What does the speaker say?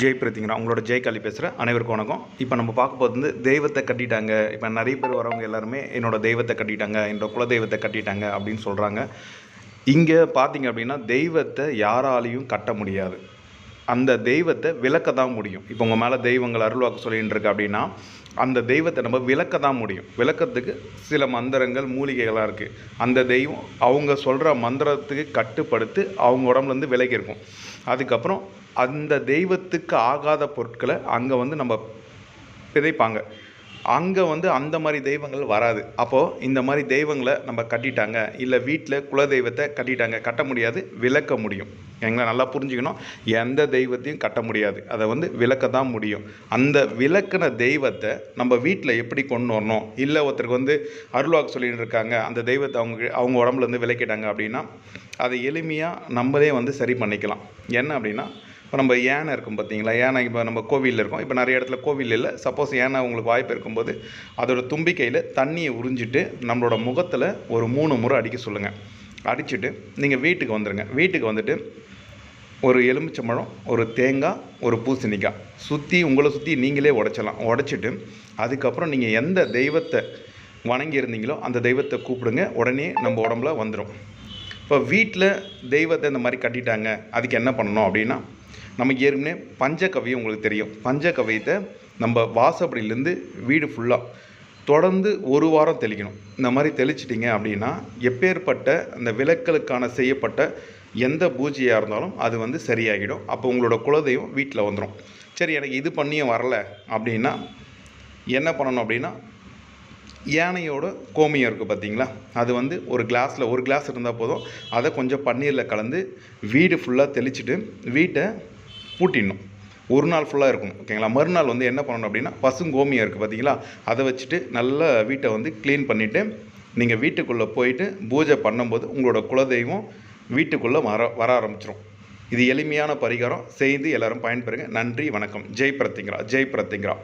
ஜெய் பிரதிங்கரா உங்களோட ஜெய் காலி பேசுகிறேன் அனைவருக்கும் வணக்கம். இப்போ நம்ம பார்க்க போகிறது வந்து தெய்வத்தை கட்டிட்டாங்க. இப்போ நிறைய பேர் வரவங்க எல்லாருமே என்னோட தெய்வத்தை கட்டிட்டாங்க என்னோட குல தெய்வத்தை கட்டிட்டாங்க அப்படின்னு சொல்கிறாங்க இங்கே பார்த்தீங்க அப்படின்னா தெய்வத்தை யாராலையும் கட்ட முடியாது. அந்த தெய்வத்தை விளக்க தான் முடியும். இப்போ உங்கள் மேலே தெய்வங்கள் அருள்வாக்கு சொல்லிகிட்டு இருக்கு அப்படின்னா அந்த தெய்வத்தை நம்ம விளக்க தான் முடியும். விளக்கத்துக்கு சில மந்திரங்கள் மூலிகைகளாக இருக்குது அந்த தெய்வம் அவங்க சொல்கிற மந்திரத்துக்கு கட்டுப்படுத்தி அவங்க உடம்புலேருந்து விலகி இருக்கும். அதுக்கப்புறம் அந்த தெய்வத்துக்கு ஆகாத பொருட்களை அங்கே வந்து நம்ம விதைப்பாங்க அங்கே வந்து அந்த மாதிரி தெய்வங்கள் வராது. அப்போது இந்த மாதிரி தெய்வங்களை நம்ம கட்டிட்டாங்க இல்லை வீட்டில் குல தெய்வத்தை கட்டிட்டாங்க கட்ட முடியாது விளக்க முடியும். எங்களை நல்லா புரிஞ்சுக்கணும். எந்த தெய்வத்தையும் கட்ட முடியாது. அதை வந்து விளக்க தான் முடியும். அந்த விளக்குன தெய்வத்தை நம்ம வீட்டில் எப்படி கொண்டு வரணும்? இல்லை ஒருத்தருக்கு வந்து அருள்வாக்கு சொல்லிட்டு இருக்காங்க அந்த தெய்வத்தை அவங்க அவங்க உடம்புலேருந்து விளக்கிட்டாங்க அப்படின்னா அதை எளிமையாக நம்மளே வந்து சரி பண்ணிக்கலாம். என்ன அப்படின்னா இப்போ நம்ம யானை இருக்கும் பார்த்தீங்களா யானை இப்போ நம்ம கோவிலில் இருக்கோம். இப்போ நிறைய இடத்துல கோவில் இல்லை. சப்போஸ் யானை உங்களுக்கு வாய்ப்பு இருக்கும்போது அதோட தும்பிக்கையில் தண்ணியை உறிஞ்சிட்டு நம்மளோட முகத்தில் ஒரு மூணு முறை அடிக்க சொல்லுங்கள் அடிச்சுட்டு நீங்கள் வீட்டுக்கு வந்துடுங்க வீட்டுக்கு வந்துட்டு ஒரு எலுமிச்சம்பழம் ஒரு தேங்காய் ஒரு பூசணிக்காய். சுற்றி உங்களை சுற்றி நீங்களே உடைச்சலாம் உடைச்சிட்டு அதுக்கப்புறம் நீங்கள் எந்த தெய்வத்தை வணங்கி இருந்தீங்களோ அந்த தெய்வத்தை கூப்பிடுங்க. உடனே நம்ம உடம்புல வந்துடும் இப்போ வீட்டில் தெய்வத்தை இந்த மாதிரி கட்டிட்டாங்க. அதுக்கு என்ன பண்ணணும் அப்படின்னா நமக்கு ஏற்கனவே பஞ்சகவியம் உங்களுக்கு தெரியும். பஞ்சகவியத்தை நம்ம வாசப்படியிலேருந்து வீடு ஃபுல்லாக தொடர்ந்து ஒரு வாரம் தெளிக்கணும். இந்த மாதிரி தெளிச்சிட்டிங்க அப்படின்னா எப்பேற்பட்ட அந்த விளக்கலுக்கான செய்யப்பட்ட எந்த பூஜையாக இருந்தாலும் அது வந்து சரியாகிடும். அப்போ உங்களோட குலதெய்வம் வீட்டில் வந்துடும் சரி எனக்கு இது பண்ணியும் வரல அப்படின்னா என்ன பண்ணணும் அப்படின்னா யானையோட கோமியம் இருக்குது பார்த்தீங்களா? அது வந்து ஒரு கிளாஸில் ஒரு கிளாஸ் இருந்தால் போதும். அதை கொஞ்சம் பன்னீரில் கலந்து வீடு ஃபுல்லாக தெளிச்சிட்டு வீட்டை பூட்டிடணும். ஒரு நாள் ஃபுல்லாக இருக்கும் ஓகேங்களா மறுநாள் வந்து என்ன பண்ணணும் அப்படின்னா பசுங்கோமியம் இருக்குது பார்த்தீங்களா அதை வச்சுட்டு நல்லா வீட்டை வந்து க்ளீன் பண்ணிவிட்டு நீங்கள் வீட்டுக்குள்ளே போயிட்டு பூஜை பண்ணும்போது உங்களோட குலதெய்வம் வீட்டுக்குள்ளே வர வர ஆரம்பிச்சிடும் இது எளிமையான பரிகாரம். செய்து எல்லாரும் பயன்பெறுங்க. நன்றி வணக்கம். ஜெய் பிரத்திங்கரா ஜெய் பிரத்திங்கரா.